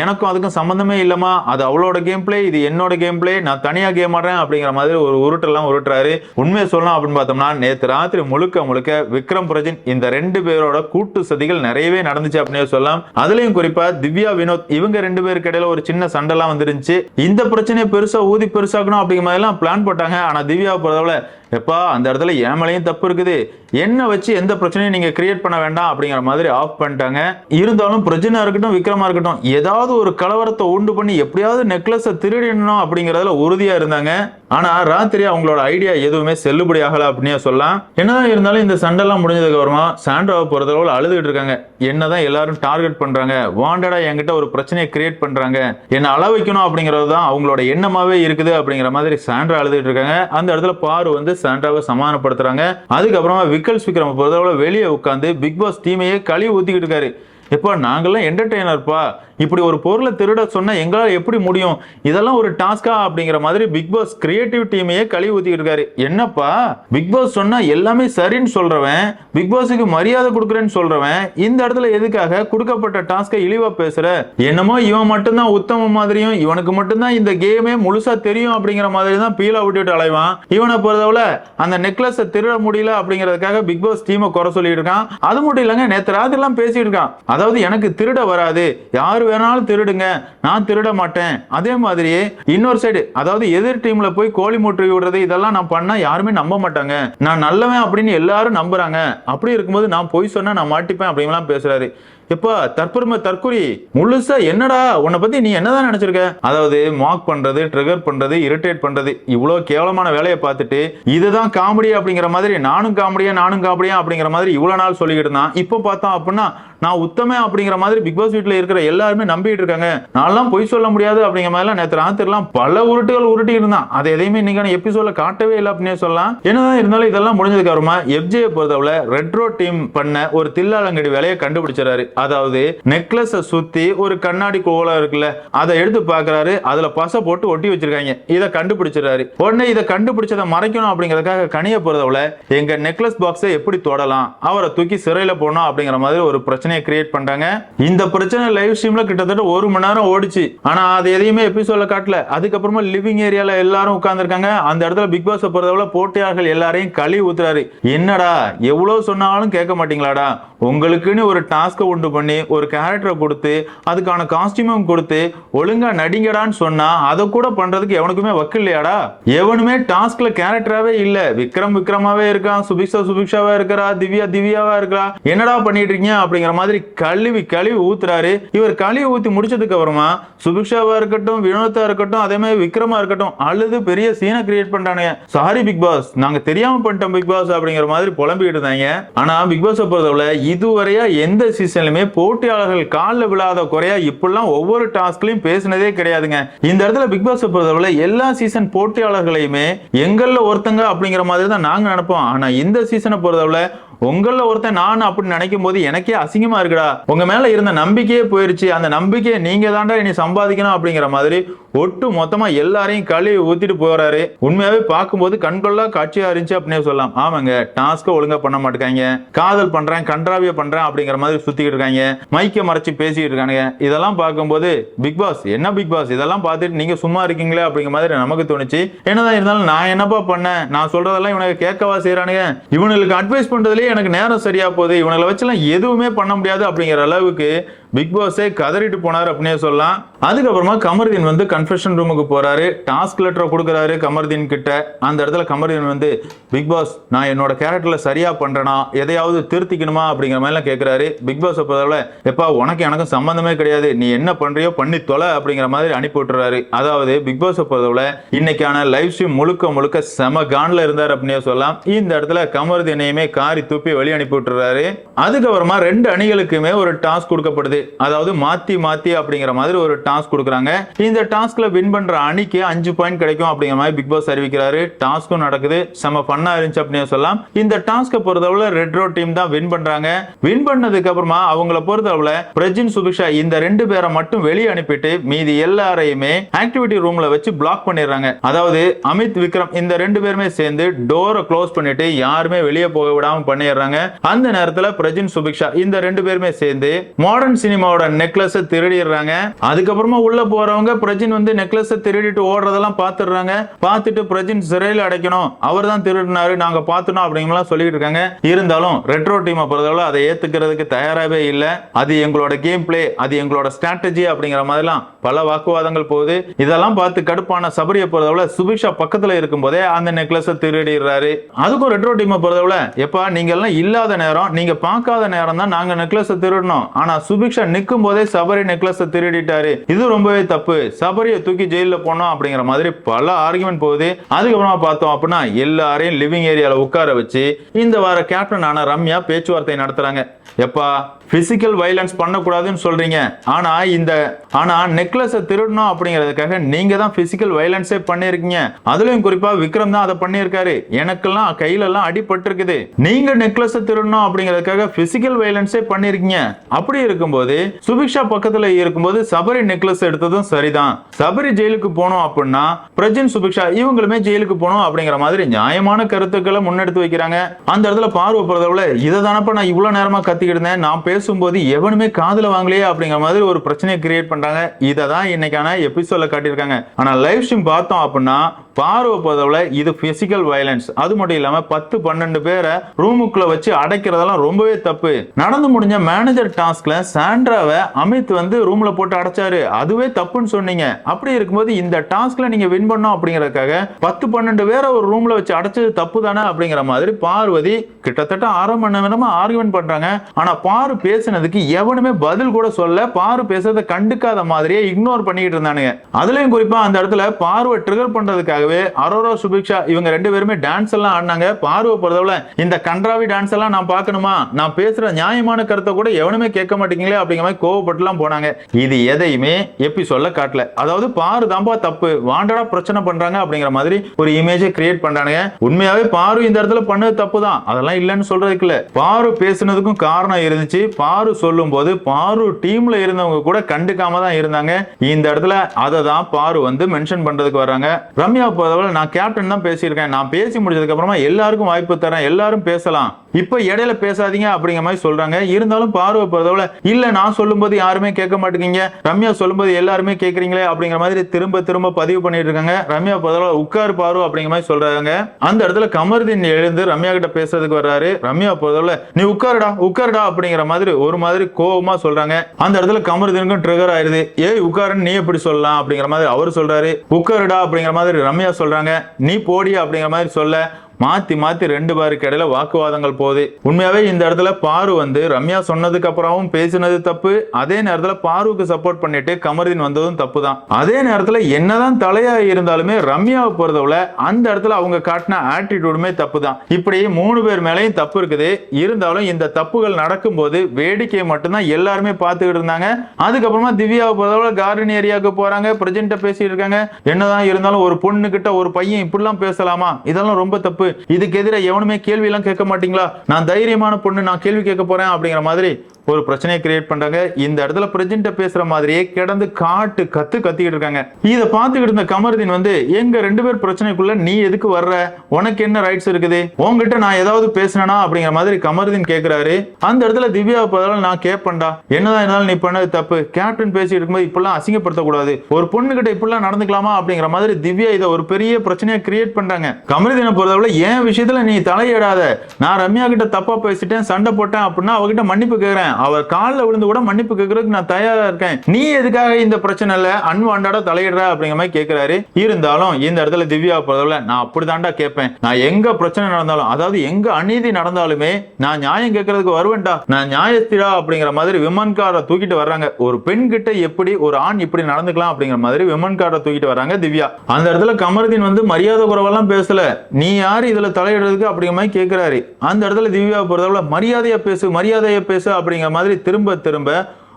எனக்கும் அதுக்கும் சம்மந்தமே இல்லைம்மா. அது அவளோட கேம் பிளே இது என்னோட கேம் பிளே நான் தனியாக கேம் ஆடுறேன் அப்படிங்கிற மாதிரி ஒரு உருட்டெல்லாம் உருட்டுறாரு. உண்மையை சொல்லலாம் அப்படின்னு பார்த்தோம்னா நேற்று ராத்திரி முழுக்க முழுக்க விக்ரம் பிரஜன் இந்த ரெண்டு பேரோட கூட்டு சதிகள் நிறையவே நடந்துச்சு அப்படின்னு சொல்லலாம். அதுலயும் குறிப்பா திவ்யா வினோத் இவங்க ரெண்டு பேருக்கு இடையில ஒரு சின்ன சண்டைலாம் வந்துருந்துச்சு. இந்த பிரச்சனையை பெருசா ஊதி பெருசாக்கணும் அப்படிங்கிற மாதிரி எல்லாம் பிளான் போட்டாங்க. ஆனா திவ்யா பொறுத்தவரை எப்பா அந்த இடத்துல ஏமலையும் மேலேயும் தப்பு இருக்குது. என்ன வச்சு எந்த பிரச்சனையும் நீங்க கிரியேட் பண்ண வேண்டாம் அப்படிங்கிற மாதிரி ஆஃப் பண்ணிட்டாங்க. இருந்தாலும் பிரஜனா இருக்கட்டும் விக்ரமா இருக்கட்டும் ஏதாவது ஒரு கலவரத்தை உண்டு பண்ணி எப்படியாவது நெக்லஸை திருடிடணும் அப்படிங்கிறதுல உறுதியாக இருந்தாங்க. ஆனால் ராத்திரி அவங்களோட ஐடியா எதுவுமே செல்லுபடி ஆகலை அப்படின்னே சொல்லலாம். என்னதான் இருந்தாலும் இந்த சண்டைலாம் முடிஞ்சதுக்கப்புறமா சாண்ட்ராவை பொறுத்தளவு அழுதுகிட்டு இருக்காங்க. என்னதான் எல்லாரும் டார்கெட் பண்ணுறாங்க வாண்டடா என்கிட்ட ஒரு பிரச்சனையை கிரியேட் பண்ணுறாங்க என்னை அள வைக்கணும் அப்படிங்கிறது தான் அவங்களோட எண்ணமாகவே இருக்குது அப்படிங்கிற மாதிரி சாண்ட்ரா அழுதுகிட்டு இருக்காங்க. அந்த இடத்துல பாரு வந்து சாண்ட்ராவை சமாதானப்படுத்துறாங்க. அதுக்கப்புறமா விக்கல்ஸ் விக்ரம் பொறுத்தளவு வெளியே உட்காந்து பிக் பாஸ் டீமையே கழுவி ஊற்றிக்கிட்டு இருக்காரு. இப்போ நாங்கள்லாம் என்டர்டெய்னர்ப்பா இப்படி ஒரு பொருளை திருட சொன்னால் எங்களால் எப்படி முடியும்? இதெல்லாம் ஒரு டாஸ்கா அப்படிங்கிற மாதிரி பிக் பாஸ் கிரியேட்டிவ் டீமையே கழுவி ஊத்திக்கிட்டு இருக்காரு. என்னப்பா? பிக் பாஸ் சொன்னா எல்லாமே சரின்னு சொல்றவன் பிக் பாஸுக்கு மரியாதை கொடுக்குறேன்னு சொல்றவன் இந்த இடத்துல எதுக்காக கொடுக்கப்பட்ட டாஸ்கை இழிவாக பேசுகிற என்னமோ இவன் மட்டும்தான் உத்தம மாதிரியும் இவனுக்கு மட்டும்தான் இந்த கேமே முழுசா தெரியும் அப்படிங்கிற மாதிரி தான் பீலா விட்டுட்டு அலைவான். இவனை பொறுத்தவரை அந்த நெக்லஸை திருட முடியல அப்படிங்கிறதுக்காக பிக் பாஸ் டீமை குறை சொல்லிட்டு இருக்கான். அது மட்டும் இல்லைங்க நேற்று ராத்திரிலாம் பேசிட்டு இருக்கான். அதாவது எனக்கு திருட வராது. யாரு வேணாலும் திருடுங்க. நான் திருட மாட்டேன். அதே மாதிரியே இன்னொரு சைடு அதாவது எதிர் டீம்ல போய் கோழி மூட்டி விடுறது இதெல்லாம் நான் பண்ணா யாருமே நம்ப மாட்டாங்க. நான் நல்லவன் அப்படின்னு எல்லாரும் நம்புறாங்க. அப்படி இருக்கும்போது நான் பொய் சொன்னா நான் மாட்டிப்பேன் அப்படின்லாம் பேசுறாரு. எப்பா தற்பெருமை தற்குறி முழுசா என்னடா உன்னை பத்தி நீ என்னதான் நினைச்சிருக்க? அதாவது மாக் பண்றது ட்ரிகர் பண்றது இரிட்டேட் பண்றது இவ்வளவு கேவலமான வேலையை பார்த்துட்டு இதுதான் காமெடி அப்படிங்கிற மாதிரி நானும் காமெடியா நானும் காமெடியா அப்படிங்கிற மாதிரி இவ்வளவு நாள் சொல்லிக்கிட்டு இருந்தான். இப்போ பார்த்தோம் அப்படின்னா நான் உத்தமே அப்படிங்கிற மாதிரி பிக் பாஸ் வீட்டில் இருக்கிற எல்லாருமே நம்பிட்டு இருக்காங்க. நான்லாம் பொய் சொல்ல முடியாது அப்படிங்கிற மாதிரிலாம் நேற்று ராத்திரிலாம் பல உருட்டுகள் உருட்டி இருந்தான். அதை எதையுமே இன்னைக்கான எபிசோட காட்டவே இல்லை அப்படின்னு சொல்லலாம். என்னதான் இருந்தாலும் இதெல்லாம் முடிஞ்சதுக்கு அப்புறமா எஃப்ஜே பொறுத்தவரை ரெட்ரோ டீம் பண்ண ஒரு தில்லாலங்கடி வேலையை கண்டுபிடிச்சாரு அதாவது நெக்லஸை சுத்தி ஒரு கண்ணாடி கோலம் இருக்குல்ல அதை எடுத்து பார்க்கறாரு. அதுல பசை போட்டு ஒட்டி வச்சிருக்காங்க. இதை கண்டுபிடிச்சிடறாரு. உடனே இதை கண்டுபிடிச்சதை மறைக்கணும் அப்படிங்கறதுக்காக கனிய பொறுத்தவரை எங்க நெக்லஸ் பாக்ஸை எப்படி தொடலாம் அவரை தூக்கி சிறையில போனோம் அப்படிங்கிற மாதிரி ஒரு பிரச்சனையை கிரியேட் பண்றாங்க இந்த பிரச்சனை லைவ் ஸ்ட்ரீம்ல கிட்டத்தட்ட ஒரு மணி நேரம் ஓடிச்சு. ஆனா அது எதையுமே எபிசோட்ல காட்டல. அதுக்கப்புறமா லிவிங் ஏரியால எல்லாரும் உட்கார்ந்துருக்காங்க. அந்த இடத்துல பிக் பாஸ் பொறுத்தவரை போட்டியாளர்கள் எல்லாரையும் கழுவி ஊத்துறாரு. என்னடா எவ்வளவு சொன்னாலும் கேட்க மாட்டீங்களாடா? உங்களுக்குன்னு ஒரு டாஸ்க்கை உண்டு பண்ணி ஒரு கேரக்டரை கொடுத்து அதுக்கான காஸ்டியூமும் கொடுத்து ஒழுங்கா நடிங்கடான்னு சொன்னா அதை கூட பண்றதுக்கு எவனுக்குமே வக்கு இல்லையாடா? எவனுமே டாஸ்க்ல கேரக்டராவே இல்ல. விக்ரம் விக்ரமாவே இருக்கான் சுபிக்ஷா சுபிக்ஷாவா இருக்கிறா திவ்யா திவ்யாவா இருக்கிறா என்னடா பண்ணிட்டு இருக்கீங்க? அப்படிங்கிற மாதிரி கழுவி கழுவி ஊத்துறாரு. இவர் கழுவி ஊத்தி முடிச்சதுக்கு அப்புறமா சுபிக்ஷாவா இருக்கட்டும் வினோதா இருக்கட்டும் அதே மாதிரி விக்ரமா இருக்கட்டும் அழுது பெரிய சீனை கிரியேட் பண்றானுங்க சாரி பிக் பாஸ் நாங்க தெரியாம பண்ணிட்டோம் பிக் பாஸ் அப்படிங்கிற மாதிரி புலம்பிக்கிட்டு இருந்தாங்க. ஆனா பிக் பாஸ் பொறுத்தவரை இதுவரையா எந்த சீசன்லயுமே போட்டியாளர்கள் காலில் விழாத குறையா இப்படிலாம் ஒவ்வொரு டாஸ்க்லயும் பேசினதே கிடையாதுங்க. இந்த இடத்துல பிக் பாஸ் பொறுத்தவரை எல்லா சீசன் போட்டியாளர்களையுமே எங்கள்ல ஒருத்தங்க அப்படிங்கிற மாதிரி தான் நாங்க நினைப்போம். ஆனா இந்த சீசனை பொறுத்தவரை உங்களில் ஒருத்தன் நான் அப்படி நினைக்கும் போது எனக்கே அசிங்கமா இருக்குடா. உங்க மேல இருந்த நம்பிக்கையே போயிருச்சு. அந்த நம்பிக்கையை நீங்க தாண்டா இனி சம்பாதிக்கணும் அப்படிங்கிற மாதிரி ஒட்டு மொத்தமா எல்லாரையும் கழுவி ஊத்திட்டு போறாரு. உண்மையாவே பார்க்கும்போது கண்கொள்ளா காட்சியா இருந்துச்சு அப்படின்னே சொல்லலாம். ஆமாங்க டாஸ்க ஒழுங்கா பண்ண மாட்டேங்க காதல் பண்றேன் கன்றாவிய பண்றேன் அப்படிங்கிற மாதிரி சுத்திக்கிட்டு இருக்காங்க. மைக்க மறைச்சு பேசிக்கிட்டு இருக்காங்க இதெல்லாம் பார்க்கும்போது பிக் பாஸ் என்ன பிக் பாஸ்? இதெல்லாம் பார்த்துட்டு நீங்க சும்மா இருக்கீங்களே அப்படிங்கிற மாதிரி நமக்கு தோணுச்சு. என்னதான் இருந்தாலும் நான் என்னப்பா பண்ணேன்? நான் சொல்றதெல்லாம் இவனுக்கு கேட்கவா செய்யறானுங்க இவனுக்கு அட்வைஸ் பண்றதுலயே எனக்கு நேரம் சரியா போகுது இவனுங்களை வச்சுலாம் எதுவுமே பண்ண முடியாது அப்படிங்கிற அளவுக்கு பிக் பாஸே கதறிட்டு போனார் அப்படின்னே சொல்லலாம். அதுக்கப்புறமா கமர்தீன் வந்து கன்ஃபெஷன் ரூமுக்கு போறாரு. டாஸ்க் லெட்டரை கொடுக்குறாரு கமர்தீன் கிட்ட. அந்த இடத்துல கமர்தீன் வந்து பிக் பாஸ் நான் என்னோட கேரக்டர்ல சரியா பண்றேனா? எதையாவது திருத்திக்கணுமா? அப்படிங்கிற மாதிரிலாம் கேட்கிறாரு பிக் பாஸ் பொறுத்தவரை எப்பா உனக்கு எனக்கும் சம்பந்தமே கிடையாது. நீ என்ன பண்றியோ பண்ணி தொலை அப்படிங்கிற மாதிரி அனுப்பி விட்டுறாரு. அதாவது பிக் பாஸ் பொறுத்தவரை இன்னைக்கான லைவ் ஸ்ட்ரீம் முழுக்க முழுக்க செம கான்ல இருந்தார் அப்படின்னே சொல்லலாம். இந்த இடத்துல கமர்தீனையுமே காரி துப்பி வெளியே அனுப்பி விட்டுறாரு. அதுக்கப்புறமா ரெண்டு அணிகளுக்குமே ஒரு டாஸ்க் கொடுக்கப்படுது. அதாவது மாத்தி மாத்தி அப்படிங்கிற மாதிரி ஒரு டாஸ்க் கொடுக்குறாங்க. இந்த டாஸ்க்ல வின் பண்ற அணிக்கு அஞ்சு பாயிண்ட் கிடைக்கும் அப்படிங்கிற மாதிரி பிக் பாஸ் அறிவிக்கிறாரு. டாஸ்க்கும் நடக்குது. செம ஃபன்னா இருந்துச்சு அப்படின்னு சொல்லலாம். இந்த டாஸ்க்கை பொறுத்தவரை ரெட் ரோ டீம் தான் வின் பண்றாங்க. வின் பண்ணதுக்கு அப்புறமா அவங்கள பொறுத்தவரை பிரஜின் சுபிக்ஷா இந்த ரெண்டு பேரை மட்டும் வெளியே அனுப்பிட்டு மீதி எல்லாரையுமே ஆக்டிவிட்டி ரூம்ல வச்சு பிளாக் பண்ணிடுறாங்க. அதாவது அமித் விக்ரம் இந்த ரெண்டு பேருமே சேர்ந்து டோரை க்ளோஸ் பண்ணிட்டு யாருமே வெளியே போக விடாம பண்ணிடுறாங்க. அந்த நேரத்துல பிரஜின் சுபிக்ஷா இந்த ரெண்டு பேருமே சேர்ந்து மாடர்ன் சினிமாவோட நெக்லஸ் திருடிடுறாங்க. அதுக்கப்புறமா உள்ள போறவங்க பிரஜின் வந்து நெக்லஸ் திருடிட்டு ஓடுறதெல்லாம் பாத்துடுறாங்க. பார்த்துட்டு பிரஜின் சிறையில் அடைக்கணும். அவர் தான் திருடினாரு நாங்க பார்த்துனோம் அப்படிங்கலாம் சொல்லிட்டு இருக்காங்க. இருந்தாலும் ரெட்ரோ டீமை பொறுத்தவரை அதை ஏத்துக்கிறதுக்கு தயாராகவே இல்லை. அது எங்களோட கேம் பிளே அது எங்களோட ஸ்ட்ராட்டஜி அப்படிங்கிற மாதிரிலாம் பல வாக்குவாதங்கள் போகுது. இதெல்லாம் பார்த்து கடுப்பான சபரியை பொறுத்தவரை சுபிக்ஷா பக்கத்துல இருக்கும் போதே அந்த நெக்லஸை திருடிடுறாரு. அதுக்கும் ரெட்ரோ டீமை பொறுத்தவரை எப்பா நீங்க எல்லாம் இல்லாத நேரம் நீங்க பார்க்காத நேரம் தான் நாங்க நெக்லஸை திருடணும். ஆனா சுபிக்ஷா நிற்கும் போதே சபரி நெக்லஸை திருடிட்டாரு. இது ரொம்பவே தப்பு. சபரியை தூக்கி ஜெயில போனோம் அப்படிங்கிற மாதிரி பல ஆர்குமெண்ட் போகுது. அதுக்கப்புறமா பார்த்தோம் அப்படின்னா எல்லாரையும் லிவிங் ஏரியால உட்கார வச்சு இந்த வார கேப்டன் ஆன ரம்யா பேச்சுவார்த்தை நடத்துறாங்க. எப்பா பிசிக்கல் வைலன்ஸ் பண்ணக்கூடாதுன்னு சொல்றீங்க. ஆனா இந்த ஆனா நெக்லஸை திருடணும் அப்படிங்கிறதுக்காக நீங்க தான் பிசிக்கல் வைலன்ஸே பண்ணிருக்கீங்க அதுலயும் குறிப்பா விக்ரம் தான் அதை பண்ணியிருக்காரு. எனக்கெல்லாம் கையில எல்லாம் அடிபட்டு நீங்க நெக்லஸை திருடணும் அப்படிங்கிறதுக்காக பிசிக்கல் வைலன்ஸே பண்ணிருக்கீங்க அப்படி இருக்கும்போது சுபிக்ஷா பக்கத்துல இருக்கும்போது சபரி நெக்லஸ் எடுத்ததும் சரிதான். சபரி ஜெயிலுக்கு போனோம் அப்படின்னா பிரஜன் சுபிக்ஷா இவங்களுமே ஜெயிலுக்கு போகணும் அப்படிங்கிற மாதிரி நியாயமான கருத்துக்களை முன்னெடுத்து வைக்கிறாங்க. அந்த இடத்துல பார்வை பொறுத்தவரை இதை தானப்ப நான் இவ்வளவு நேரமா கத்திக்கிட்டு இருந்தேன்? நான் பேசும்போது எவனுமே காதுல வாங்கலையே அப்படிங்கிற மாதிரி ஒரு பிரச்சனையை கிரியேட் பண்றாங்க. இதை தான் இன்னைக்கான எபிசோட்ல காட்டியிருக்காங்க. ஆனா லைவ் ஸ்ட்ரீம் பார்த்தோம் அப்படின்னா பார்வை பொறுத்தவரை இது பிசிக்கல் வயலன்ஸ் அது மட்டும் இல்லாம பத்து பன்னெண்டு பேரை ரூமுக்குள்ள வச்சு அடைக்கிறதெல்லாம் ரொம்பவே தப்பு. நடந்து முடிஞ்ச மேனேஜர் டாஸ்க்ல சாண்ட்ராவை அமித் வந்து ரூம்ல போட்டு அடைச்சாரு. அதுவே தப்புன்னு சொன்னீங்க. அப்படி இருக்கும்போது இந்த டாஸ்க்ல நீங்க வின் பண்ணோம் அப்படிங்கறதுக்காக பத்து பன்னெண்டு பேரை ஒரு ரூம்ல வச்சு அடைச்சது தப்பு தானே அப்படிங்கிற மாதிரி பார்வதி கிட்டத்தட்ட அரை மணி நேரமா ஆர்குமெண்ட் பண்றாங்க. ஆனா பாரு பேசுனதுக்கு எவனுமே பதில் கூட சொல்ல பாரு பேசுறத கண்டுக்காத மாதிரியே இக்னோர் பண்ணிட்டு இருந்தானுங்க. அதுலயும் குறிப்பா அந்த இடத்துல பார்வை ட்ரிகர் பண்றதுக்காகவே அரோரா சுபிக்ஷா இவங்க ரெண்டு பேருமே டான்ஸ் எல்லாம் ஆடினாங்க. பார்வை பொறுத்தவரை இந்த கன்றாவி டான்ஸ் எல்லாம் நான் பார்க்கணுமா? நான் பேசுற நியாயமான கருத்தை கூட எவனுமே கேட்க மாட்டீங்களே அப்படிங்கிற மாதிரி கோவப்பட்டுலாம் போனாங்க. இது எதையுமே எப்படி சொல்ல காட்டல. அதாவது பாரு தாம்பா தப்பு. வாண்டடா பிரச்சனை பண்றாங்க அப்படிங்கிற மாதிரி ஒரு இமேஜை கிரியேட் பண்றானுங்க. உண்மையாவே பாரு இந்த இடத்துல பண்ணது தப்பு தான் அதெல்லாம் இல்லைன்னு சொல்றதுக்கு இல்ல. பாரு பேசுனதுக்கும் காரணம் இருந்துச்சு. பாரு சொல்லும் போது பாரு டீம்ல இருந்தவங்க கூட கண்டுக்காம தான் இருந்தாங்க. இந்த இடத்துல அதை தான் பாரு வந்து மென்ஷன் பண்றதுக்கு வர்றாங்க. ரம்யா பொறுத்தவரை நான் கேப்டன் தான் பேசியிருக்கேன். நான் பேசி முடிச்சதுக்கு அப்புறமா எல்லாருக்கும் வாய்ப்பு தரேன் எல்லாரும் பேசலாம். இப்போ இடையில பேசாதீங்க அப்படிங்கிற மாதிரி சொல்றாங்க. இருந்தாலும் பார்வை பொறுத்தவரை இல்ல நான் சொல்லும்போது யாருமே கேட்க மாட்டேங்க ரம்யா சொல்லும்போது எல்லாருமே கேட்கறீங்களே அப்படிங்கிற மாதிரி திரும்ப திரும்ப பதிவு பண்ணிட்டு இருக்காங்க. ரம்யா பொறுத்தவரை உட்கார் பாரு அப்படிங்கிற மாதிரி சொல்றாங்க. அந்த இடத்துல கமர்தீன் எழுந்து ரம்யா கிட்ட பேசுறதுக்கு வர்றாரு. ரம்யா பொறுத்தவரை நீ உட்காருடா உட்காருடா அப்படிங்கிற மாதிரி ஒரு மாதிரி கோபமா சொல்றாங்க. அந்த இடத்துல கமர்தீனுக்கும் ட்ரிகர் ஆயிருது. ஏய் உட்காருன்னு நீ எப்படி சொல்லலாம் அப்படிங்கிற மாதிரி அவர் சொல்றாரு. உட்காருடா அப்படிங்கிற மாதிரி ரம்யா சொல்றாங்க. நீ போடி அப்படிங்கிற மாதிரி சொல்ல. மாத்தி மாத்தி ரெண்டு பேருக்கு இடையில வாக்குவாதங்கள் போகுது. உண்மையாவே இந்த இடத்துல பாரு வந்து ரம்யா சொன்னதுக்கு அப்புறமும் பேசினது தப்பு. அதே நேரத்துல பாருவுக்கு சப்போர்ட் பண்ணிட்டு கமருதீன் வந்ததும் தப்பு தான் அதே நேரத்துல என்னதான் தலையா இருந்தாலுமே ரம்யாவை பொறுத்தவரை அந்த இடத்துல அவங்க காட்டின ஆட்டிடியூடுமே தப்பு தான் இப்படி மூணு பேர் மேலேயும் தப்பு இருக்குது. இருந்தாலும் இந்த தப்புகள் நடக்கும்போது வேடிக்கையை மட்டும்தான் எல்லாருமே பார்த்துக்கிட்டு இருந்தாங்க. அதுக்கப்புறமா திவ்யாவை பொறுத்தவரை கார்டன் ஏரியாவுக்கு போறாங்க. பிரஜென்ட்ட பேசிட்டு இருக்காங்க. என்னதான் இருந்தாலும் ஒரு பொண்ணு கிட்ட ஒரு பையன் இப்படிலாம் பேசலாமா? இதெல்லாம் ரொம்ப தப்பு. இதுக்கு எதிராக எவனுமே கேள்வி எல்லாம் கேட்க மாட்டீங்களா? நான் தைரியமான பொண்ணு நான் கேள்வி கேட்க போறேன் அப்படிங்கிற மாதிரி ஒரு பிரச்சனையை கிரியேட் பண்றாங்க. இந்த இடத்துல பிரஜெண்ட பேசுற மாதிரியே கிடந்து காட்டு கத்து கத்திக்கிட்டு இருக்காங்க. இதை பார்த்துக்கிட்டு இருந்த கமருதீன் வந்து எங்க ரெண்டு பேர் பிரச்சனைக்குள்ள நீ எதுக்கு வர்ற? உனக்கு என்ன ரைட்ஸ் இருக்குது? உங்ககிட்ட நான் ஏதாவது பேசினா அப்படிங்கிற மாதிரி கமருதீன் கேட்கிறாரு அந்த இடத்துல திவ்யா பதிலாக நான் கேட்பேன்டா என்னதான் இருந்தாலும் நீ பண்ணது தப்பு. கேப்டன் பேசிட்டு இருக்கும்போது இப்படிலாம் அசிங்கப்படுத்தக்கூடாது. ஒரு பொண்ணு கிட்ட இப்படிலாம் நடந்துக்கலாமா? அப்படிங்கிற மாதிரி திவ்யா இதை ஒரு பெரிய பிரச்சனையை கிரியேட் பண்றாங்க. கமருதீனை பொறுத்தவரை என் விஷயத்துல நீ தலையிடாத. நான் ரம்யா கிட்ட தப்பா பேசிட்டேன் சண்டை போட்டேன் அப்படின்னா அவகிட்ட மன்னிப்பு கேட்கிறேன் அவர் காலில் விழுந்து கூட மன்னிப்பு கேட்கறதுக்கு நான் தயாரா இருக்கேன். நீ எதுக்காக இந்த பிரச்சனைல அன்வாண்டடா தலையிடுற அப்படிங்கிற மாதிரி கேட்கிறாரு இருந்தாலும் இந்த இடத்துல திவ்யா பொறுத்தவரை நான் அப்படிதான்டா கேட்பேன். நான் எங்க பிரச்சனை நடந்தாலும் அதாவது எங்க அநீதி நடந்தாலுமே நான் நியாயம் கேட்கறதுக்கு வருவேன்டா. நான் நியாயஸ்திரா அப்படிங்கிற மாதிரி விமன் காரை தூக்கிட்டு வர்றாங்க. ஒரு பெண் கிட்ட எப்படி ஒரு ஆண் இப்படி நடந்துக்கலாம் அப்படிங்கிற மாதிரி விமன் காரை தூக்கிட்டு வராங்க திவ்யா. அந்த இடத்துல கமருதீன் வந்து மரியாதை குறைவெல்லாம் பேசல. நீ யார் இதுல தலையிடுறதுக்கு அப்படிங்கிற மாதிரி கேட்கிறாரு அந்த இடத்துல திவ்யா பொறுத்தவரை மரியாதையா பேசு மரியாதையா பேசு அப்படிங்கிற மாதிரி திரும்ப திரும்ப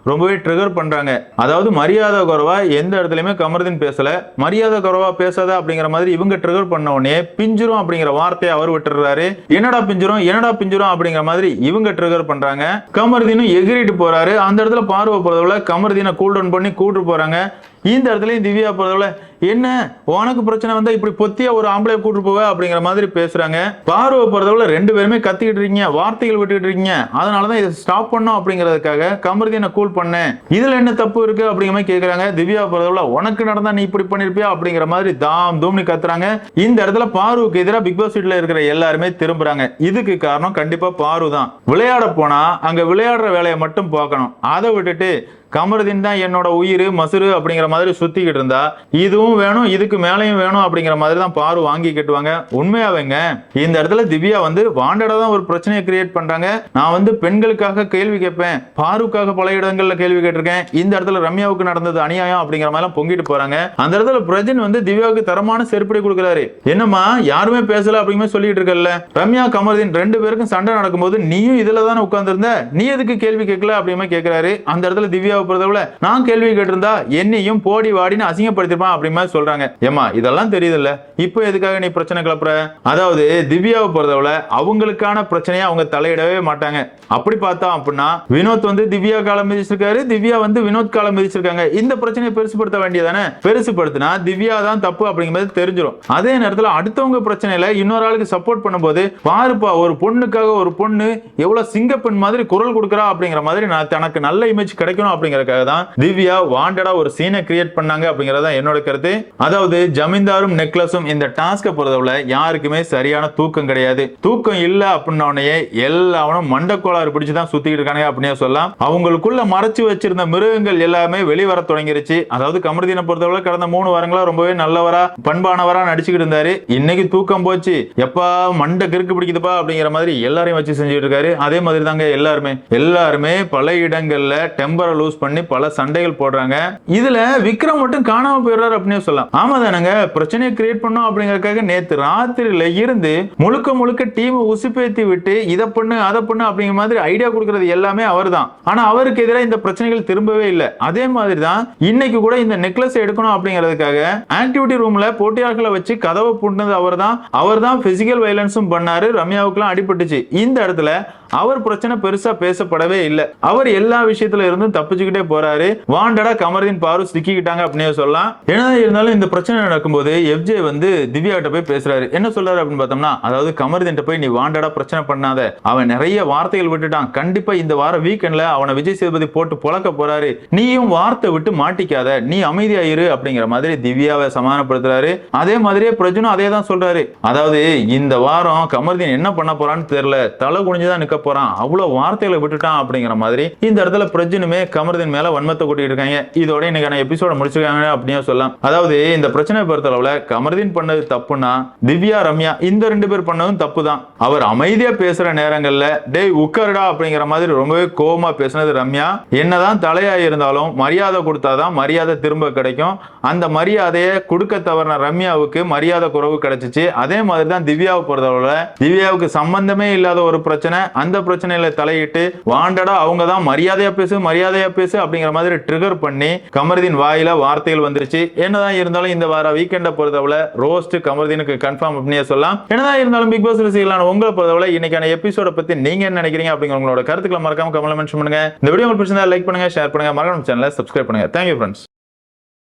ரொம்பவே ட்ரிகர் பண்றாங்க. அதாவது மரியாதை குறைவா எந்த இடத்துலயுமே கமருதீன் பேசல. மரியாதை குறைவா பேசாத அப்படிங்கிற மாதிரி இவங்க ட்ரிகர் பண்ண உடனே பிஞ்சிரும் அப்படிங்கிற வார்த்தையை அவர் விட்டுறாரு என்னடா பிஞ்சிரும் என்னடா பிஞ்சிரும் அப்படிங்கிற மாதிரி இவங்க ட்ரிகர் பண்றாங்க. கமருதீனும் எகிரிட்டு போறாரு. அந்த இடத்துல பார்வை போறதுல கமருதீனை கூல் டவுன் பண்ணி கூட்டு போறாங்க. இந்த இடத்துலையும் திவ்யா போறதுல என்ன? உனக்கு பிரச்சனை வந்தா இப்படி பொத்தியா ஒரு ஆம்பளை கூட்டு போவ? அப்படிங்கிற மாதிரி பேசுறாங்க. பார்வை போறதுல ரெண்டு பேருமே கத்திக்கிட்டு இருக்கீங்க வார்த்தைகள் விட்டுக்கிட்டு இருக்கீங்க. அதனாலதான் இதை ஸ்டாப் பண்ணோம் அப்படிங்கிறதுக்காக கமருதீனை கூல் பண்ணேன். இதுல என்ன தப்பு இருக்கு அப்படிங்கிற மாதிரி கேக்குறாங்க. திவ்யா போறதுல உனக்கு நடந்தா நீ இப்படி பண்ணிருப்பியா? அப்படிங்கிற மாதிரி தாம் தூம்னு கத்துறாங்க. இந்த இடத்துல பார்வுக்கு எதிராக பிக் பாஸ் வீட்ல இருக்கிற எல்லாருமே திரும்புறாங்க. இதுக்கு காரணம் கண்டிப்பா பாரு தான். விளையாட போனா அங்க விளையாடுற வேலையை மட்டும் பார்க்கணும். அதை விட்டுட்டு கமருதீன் தான் என்னோட உயிர் மசுரு அப்படிங்கிற மாதிரி சுத்திக்கிட்டு இருந்தா இதுவும் வேணும் இதுக்கு மேலையும் வேணும் அப்படிங்கிற மாதிரி தான் பாரு வாங்கி கட்டுவாங்க. உண்மையாவேங்க இந்த இடத்துல திவ்யா வந்து வாண்டடா தான் ஒரு பிரச்சனையை கிரியேட் பண்றாங்க. நான் வந்து பெண்களுக்காக கேள்வி கேட்பேன். பாருக்காக பல இடங்கள்ல கேள்வி கேட்டிருக்கேன். இந்த இடத்துல ரம்யாவுக்கு நடந்தது அநியாயம் அப்படிங்கிற மாதிரி பொங்கிட்டு போறாங்க. அந்த இடத்துல பிரஜன் வந்து திவ்யாவுக்கு தரமான செருப்படி கொடுக்குறாரு. என்னம்மா யாருமே பேசல அப்படிங்கிற சொல்லிட்டு இருக்கல ரம்யா கமருதீன் ரெண்டு பேருக்கும் சண்டை நடக்கும்போது நீயும் இதுல தானே உட்கார்ந்திருந்த? நீ எதுக்கு கேள்வி கேட்கல அப்படிங்கிற கேட்கிறாரு. அந்த இடத்துல திவ்யா திவ்யாவை பொறுத்தவரை நான் கேள்வி கேட்டிருந்தா என்னையும் போடி வாடின்னு அசிங்கப்படுத்திருப்பான் அப்படி மாதிரி சொல்றாங்க. ஏமா இதெல்லாம் தெரியுதுல்ல. இப்போ எதுக்காக நீ பிரச்சனை கிளப்புற? அதாவது திவ்யாவை பொறுத்தவரை அவங்களுக்கான பிரச்சனையை அவங்க தலையிடவே மாட்டாங்க. அப்படி பார்த்தா அப்படின்னா வினோத் வந்து திவ்யா காலம் மிதிச்சிருக்காரு திவ்யா வந்து வினோத் காலம் மிதிச்சிருக்காங்க. இந்த பிரச்சனையை பெருசுப்படுத்த வேண்டியதானே? பெருசுப்படுத்தினா திவ்யா தான் தப்பு அப்படிங்கிறது தெரிஞ்சிடும் அதே நேரத்தில் அடுத்தவங்க பிரச்சனையில இன்னொரு ஆளுக்கு சப்போர்ட் பண்ணும்போது பாருப்பா ஒரு பொண்ணுக்காக ஒரு பொண்ணு எவ்வளவு சிங்கப்பெண் மாதிரி குரல் கொடுக்குறா அப்படிங்கிற மாதிரி நான் தனக்கு நல்ல இமேஜ் கிடைக்கணும் அப்படிங்கறதுக்காக தான் திவ்யா வாண்டடா ஒரு சீனை கிரியேட் பண்ணாங்க அப்படிங்கறத என்னோட கருத்து. அதாவது ஜமீன்தாரும் நெக்லஸும் இந்த டாஸ்கை பொறுத்தவரை யாருக்குமே சரியான தூக்கம் கிடையாது. தூக்கம் இல்ல அப்படின்னே எல்லாவனும் மண்டக்கோளாறு பிடிச்சு தான் சுத்திக்கிட்டு இருக்காங்க அப்படின்னே சொல்லலாம். அவங்களுக்குள்ள மறைச்சு வச்சிருந்த மிருகங்கள் எல்லாமே வெளிவர தொடங்கிருச்சு. அதாவது கமருதீனை பொறுத்தவரை கடந்த மூணு வாரங்களா ரொம்பவே நல்லவரா பண்பானவரா நடிச்சுக்கிட்டு இருந்தாரு. இன்னைக்கு தூக்கம் போச்சு. எப்பா மண்டை கிறுக்கு பிடிக்குதுப்பா அப்படிங்கிற மாதிரி எல்லாரையும் வச்சு செஞ்சுட்டு இருக்காரு. அதே மாதிரி தாங்க எல்லாருமே. எல்லாருமே பல இடங்கள்ல டெம்பரை லூஸ் பண்ணி பல சண்டைகள் போடுறாங்க. இதுல விக்ரம் மட்டும் காணாம போயிடுறாரு அப்படின்னு சொல்லலாம். ஆமா தானங்க பிரச்சனையை கிரியேட் பண்ணோம் அப்படிங்கறதுக்காக நேத்து ராத்திரியில இருந்து முழுக்க முழுக்க டீம் உசுப்பேத்தி விட்டு இதை பண்ணு அதை பண்ணு அப்படிங்கிற மாதிரி ஐடியா கொடுக்கறது எல்லாமே அவர் தான் ஆனா அவருக்கு எதிராக இந்த பிரச்சனைகள் திரும்பவே இல்லை. அதே மாதிரி தான் இன்னைக்கு கூட இந்த நெக்லஸ் எடுக்கணும் அப்படிங்கிறதுக்காக ஆக்டிவிட்டி ரூம்ல போட்டியாளர்களை வச்சு கதவை பூட்டினது அவர்தான். அவர்தான் பிசிக்கல் வயலன்ஸும் பண்ணாரு. ரம்யாவுக்குலாம் அடிபட்டுச்சு. இந்த இடத்துல அவர் பிரச்சனை பெருசா பேசப்படவே இல்லை. அவர் எல்லா விஷயத்துல இருந்தும் தப்பிச்சு சொல்லிக்கிட்டே போறாரு. வாண்டடா கமர்தீன் பாரு சிக்கிக்கிட்டாங்க அப்படின்னு சொல்லலாம். என்னதான் இருந்தாலும் இந்த பிரச்சனை நடக்கும்போது எஃப்ஜே வந்து திவ்யாட்ட போய் பேசுறாரு. என்ன சொல்றாரு அப்படின்னு பார்த்தோம்னா அதாவது கமர்தீன் போய் நீ வாண்டடா பிரச்சனை பண்ணாத. அவன் நிறைய வார்த்தைகள் விட்டுட்டான். கண்டிப்பா இந்த வார வீக்கெண்ட்ல அவனை விஜய் சேதுபதி போட்டு புழக்க போறாரு. நீயும் வார்த்தை விட்டு மாட்டிக்காத. நீ அமைதியாயிரு அப்படிங்கிற மாதிரி திவ்யாவை சமாதானப்படுத்துறாரு. அதே மாதிரியே பிரஜனும் அதே தான் சொல்றாரு. அதாவது இந்த வாரம் கமர்தீன் என்ன பண்ண போறான்னு தெரியல. தலை குனிஞ்சுதான் நிக்க போறான். அவ்வளவு வார்த்தைகளை விட்டுட்டான் அப்படிங்கிற மாதிரி இந்த இடத்துல பிரஜனுமே கமர்தீன் மேல வன்மத்தை கூட்டிட்டு இருக்காங்க இதோட இன்னைக்கான எபிசோட முடிச்சிருக்காங்க அப்படின்னு சொல்லலாம். அதாவது இந்த பிரச்சனை பொறுத்தளவுல கமர்தீன் பண்ணது தப்புனா திவ்யா ரம்யா இந்த ரெண்டு பேர் பண்ணதும் தப்பு தான் அவர் அமைதியா பேசுற நேரங்கள்ல டேய் உட்காருடா அப்படிங்கிற மாதிரி ரொம்பவே கோவமா பேசுனது ரம்யா. என்னதான் தலையா இருந்தாலும் மரியாதை கொடுத்தாதான் மரியாதை திரும்ப கிடைக்கும். அந்த மரியாதையை கொடுக்க தவறின ரம்யாவுக்கு மரியாதை குறைவு கிடைச்சிச்சு. அதே மாதிரி தான் திவ்யாவை பொறுத்தவரை திவ்யாவுக்கு சம்பந்தமே இல்லாத ஒரு பிரச்சனை அந்த பிரச்சனையில தலையிட்டு வாண்டடா அவங்க தான் மரியாதையா பேசு மரியாதையா பேசு அப்படிங்கிற மாதிரி ட்ரிகர் பண்ணி கமருதீன் வாயில வார்த்தைகள் வந்துருச்சு. என்னதான் இருந்தாலும் இந்த வார வீக்கெண்டை பொறுத்தவரை ரோஸ்ட் கமருதீனுக்கு கன்ஃபார்ம் அப்படின்னே சொல்லலாம். என்னதான் இருந்தாலும் பிக் பாஸ் ரசிகளான உங்களை பொறுத்தவரை இன்னைக்கான எபிசோட பத்தி நீங்க என்ன நினைக்கிறீங்க அப்படிங்கிற உங்களோட கருத்துக்களை மறக்காம கமல மென்ஷன் பண்ணுங்க இந்த வீடியோ உங்களுக்கு பிடிச்சிருந்தா லைக் பண்ணுங்க ஷேர் பண்ணுங்க. மறக்காம சேனலை சப்ஸ்கிரைப் பண்ணுங்க. Thank you friends